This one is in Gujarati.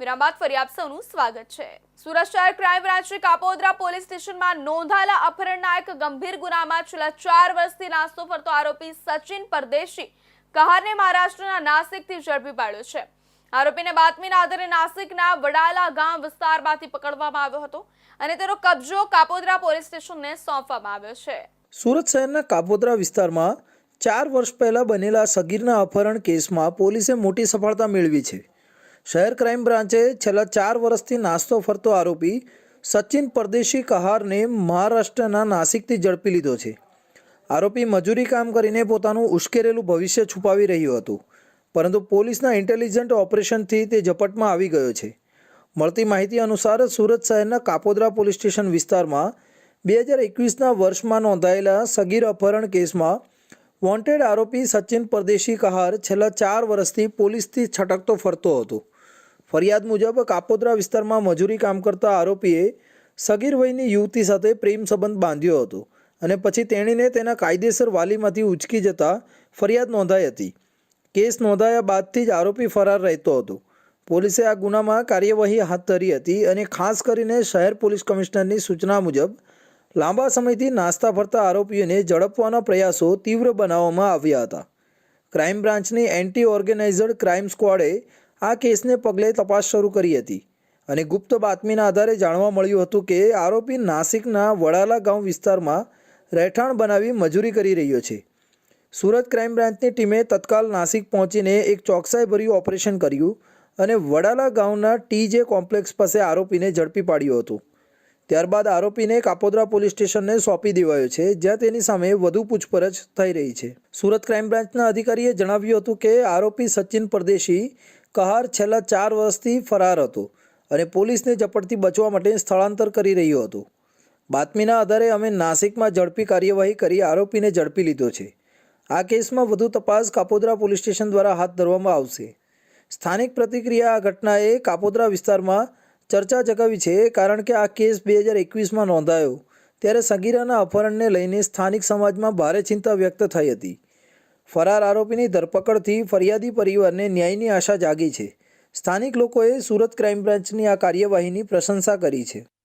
વિરામ ફરી આપ સૌનું સ્વાગત છે. સુરત શહેર ક્રાઇમ બ્રાન્ચે કાપોદ્રા પોલીસ સ્ટેશનમાં નોંધાયેલા અપહરણના એક ગંભીર ગુનામાં છેલ્લા ચાર વર્ષથી નાસ્તો ફરતો આરોપી સચિન પરદેશી કહારને મહારાષ્ટ્રના નાસિકથી ઝડપી પાડ્યો છે. આરોપીને બાતમીના આધારે નાસિકના વડાલા ગામ વિસ્તારમાંથી પકડવામાં આવ્યો હતો અને તેનો કબજો કાપોદ્રા પોલીસ સ્ટેશનને સોંપવામાં આવ્યો છે. સુરત શહેરના કાપોદ્રા વિસ્તારમાં ચાર વર્ષ પહેલાં બનેલા સગીરના અપહરણ કેસમાં પોલીસે મોટી સફળતા મેળવી છે. શહેર ક્રાઇમ બ્રાન્ચે છેલ્લા ચાર વર્ષથી નાસ્તો ફરતો આરોપી સચિન પરદેશી કહારને મહારાષ્ટ્રના નાસિકથી ઝડપી લીધો છે. આરોપી મજૂરી કામ કરીને પોતાનું ઉશ્કેરેલું ભવિષ્ય છુપાવી રહ્યું હતું, પરંતુ પોલીસના ઇન્ટેલિજન્ટ ઓપરેશનથી તે ઝપટમાં આવી ગયો છે. મળતી માહિતી અનુસાર સુરત શહેરના કાપોદ્રા પોલીસ સ્ટેશન વિસ્તારમાં બે હજાર એકવીસના વર્ષમાં નોંધાયેલા સગીર અપહરણ કેસમાં વોન્ટેડ આરોપી સચિન પરદેશી કહાર છેલ્લા ચાર વર્ષથી પોલીસથી છટકતો ફરતો હતો. ફરિયાદ મુજબ કાપોદ્રા વિસ્તારમાં મજૂરી કામ કરતા આરોપીએ સગીર વયની યુવતી સાથે પ્રેમ સંબંધ બાંધ્યો હતો અને પછી તેણીને તેના કાયદેસર વાલીમાંથી ઉચકી જતા ફરિયાદ નોંધાઈ હતી. કેસ નોંધાયા બાદથી જ આરોપી ફરાર રહેતો હતો. પોલીસે આ ગુનામાં કાર્યવાહી હાથ ધરી હતી અને ખાસ કરીને શહેર પોલીસ કમિશનરની સૂચના મુજબ લાંબા સમયથી નાસ્તા ફરતા આરોપીઓને ઝડપવાના પ્રયાસો તીવ્ર બનાવવામાં આવ્યા હતા. ક્રાઇમ બ્રાન્ચની એન્ટી ઓર્ગેનાઇઝડ ક્રાઇમ સ્ક્વોડે આ કેસને પગલે તપાસ શરૂ કરી હતી અને ગુપ્ત બાતમીના આધારે જાણવા મળ્યું હતું કે આરોપી નાસિકના વડાલા ગામ વિસ્તારમાં રહેઠાણ બનાવી મજૂરી કરી રહ્યો છે. સુરત ક્રાઇમ બ્રાન્ચની ટીમે તત્કાલ નાસિક પહોંચીને એક ચોકસાઈભર્યું ઓપરેશન કર્યું અને વડાલા ગામના ટીજે કોમ્પ્લેક્સ પાસે આરોપીને ઝડપી પાડ્યો હતો. ત્યારબાદ આરોપીને કાપોદ્રા પોલીસ સ્ટેશનને સોંપી દેવાયો છે, જ્યાં તેની સામે વધુ પૂછપરછ થઈ રહી છે. સુરત ક્રાઇમ બ્રાન્ચના અધિકારીએ જણાવ્યું હતું કે આરોપી સચિન પરદેશી કહાર છેલ્લા ચાર વર્ષથી ફરાર હતો અને પોલીસને ઝપટથી બચવા માટે સ્થળાંતર કરી રહ્યો હતો. બાતમીના આધારે અમે નાસિકમાં ઝડપી કાર્યવાહી કરી આરોપીને ઝડપી લીધો છે. આ કેસમાં વધુ તપાસ કાપોદ્રા પોલીસ સ્ટેશન દ્વારા હાથ ધરવામાં આવશે. સ્થાનિક પ્રતિક્રિયા આ ઘટનાએ કાપોદ્રા વિસ્તારમાં ચર્ચા જગાવી છે કારણ કે આ કેસ બે હજાર એકવીસમાં નોંધાયો, ત્યારે સગીરાના અપહરણને લઈને સ્થાનિક સમાજમાં ભારે ચિંતા વ્યક્ત થઈ હતી. ફરાર આરોપીની ધરપકડથી ફરિયાદી પરિવારને ન્યાયની આશા જાગી છે. સ્થાનિક લોકોએ સુરત ક્રાઇમ બ્રાન્ચની આ કાર્યવાહીની પ્રશંસા કરી છે.